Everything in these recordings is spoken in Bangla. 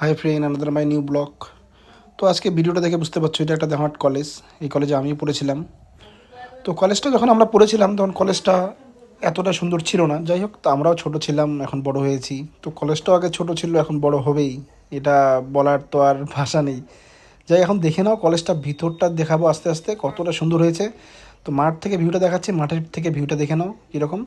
Hi friend another my new blog তো আজকে ভিডিওটা দেখে বুঝতে পারছ, এটা একটা দেহাট কলেজ এই কলেজে আমিও পড়েছিলাম। তো কলেজটা যখন আমরা পড়েছিলাম, তখন কলেজটা এতটা সুন্দর ছিল না। যাই হোক, তো আমরাও ছোট ছিলাম, এখন বড় হয়েছি। তো কলেজটাও আগে ছোট ছিল, এখন বড় হবেই। এটা বলার তো আর ভাষা নেই। যাই এখন দেখে নাও কলেজটা ভিতরটা দেখাবো আস্তে আস্তে, কতটা সুন্দর হয়েছে। তো মাঠ থেকে ভিউটা দেখাচ্ছি, মাঠের থেকে ভিউটা দেখে নাও, কীরকম।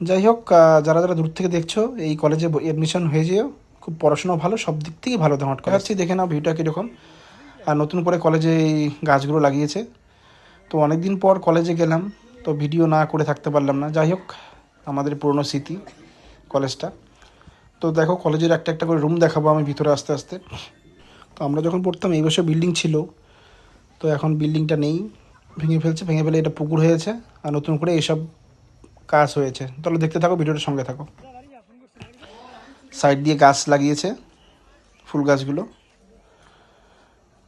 যাই হোক যারা যারা দূর থেকে দেখছ, এই কলেজে অ্যাডমিশন হয়ে যেও। খুব পড়াশোনা ভালো সব দিক থেকেই ভালো দেওয়ার দেখাচ্ছি দেখে নাও ভিউটা কীরকম। আর নতুন করে কলেজে এই গাছগুলো লাগিয়েছে। তো অনেক দিন পর কলেজে গেলাম তো ভিডিও না করে থাকতে পারলাম না। যাই হোক আমাদের পুরনো স্মৃতি কলেজটা। তো দেখো কলেজের একটা একটা করে রুম দেখাবো আমি ভিতরে আস্তে আস্তে। তো আমরা যখন পড়তাম এই বছর বিল্ডিং ছিল। তো এখন বিল্ডিংটা নেই ভেঙে ফেলছে ভেঙে ফেলে এটা পুকুর হয়েছে। আর নতুন করে এইসব কাজ হয়েছে। তাহলে দেখতে থাকো ভিডিওটার সঙ্গে থাকো। সাইড দিয়ে গাছ লাগিয়েছে, ফুল গাছগুলো।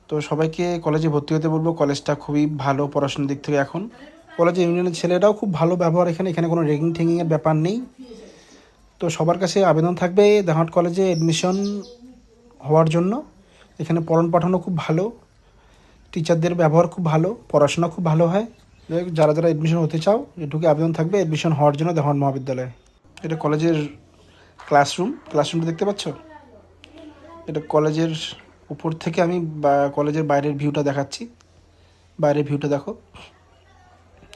তো সবাইকে কলেজে ভর্তি হতে বলব, কলেজটা খুবই ভালো পড়াশোনার দিক থেকে এখন। কলেজে ইউনিয়নের ছেলেরাও খুব ভালো ব্যবহার এখানে এখানে কোনো রেগিং ঠেগিংয়ের ব্যাপার নেই। তো সবার কাছে আবেদন থাকবে দেহাট কলেজে এডমিশন হওয়ার জন্য। এখানে পঠন পাঠানো খুব ভালো, টিচারদের ব্যবহার খুব ভালো, পড়াশোনা খুব ভালো হয়। যারা যারা এডমিশন হতে চাও, এটুকু আবেদন থাকবে এডমিশন হওয়ার জন্য দেহাট মহাবিদ্যালয়ে। এটা কলেজের ক্লাসরুম? ক্লাসরুমটা দেখতে পাচ্ছ? এটা কলেজের উপর থেকে আমি কলেজের বাইরের ভিউটা দেখাচ্ছি। বাইরের ভিউটা দেখো।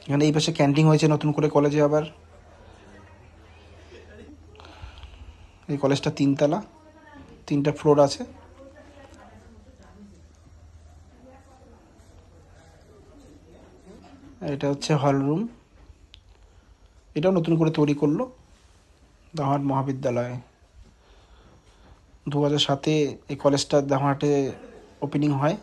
এখানে এই পাশে ক্যান্টিন হয়েছে নতুন করে কলেজে আবার। এই কলেজটা তিনতলা। তিনটা ফ্লোর আছে। এটা হচ্ছে হল রুম এটাও নতুন করে তৈরি করল। দাহাট মহাবিদ্যালয়। দু হাজার সাতে এই কলেজটা দাহাটে ওপেনিং হয়।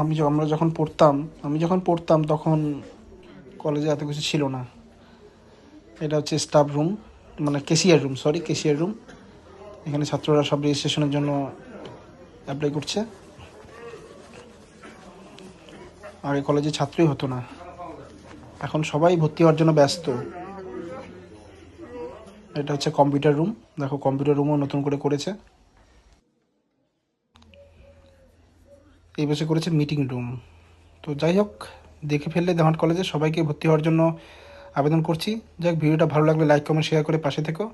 আমি আমরা যখন পড়তাম, আমি যখন পড়তাম তখন কলেজে এত কিছু ছিল না। এটা হচ্ছে স্টাফ রুম মানে cashier room sorry cashier room এখানে ছাত্ররা সব রেজিস্ট্রেশনের জন্য অ্যাপ্লাই করছে। আগে কলেজে ছাত্রই হতো না। এখন সবাই ভর্তি হওয়ার জন্য ব্যস্ত। এটা হচ্ছে কম্পিউটার রুম। দেখো, কম্পিউটার রুমও নতুন করে করেছে। এই বছর করেছে মিটিং রুম। তো যাই হোক, দেখে ফেললে দেহাট কলেজে। সবাইকে ভর্তি হওয়ার জন্য আবেদন করছি। যাই হোক, ভিডিওটা ভালো লাগলে লাইক, কমেন্ট শেয়ার করে পাশে থেকো।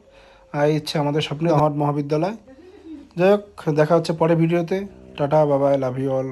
আর এই হচ্ছে আমাদের স্বপ্ন দেহাট মহাবিদ্যালয় যাই হোক, দেখা হচ্ছে পরে ভিডিওতে। টাটা, বাবাই লাভ ইউ অল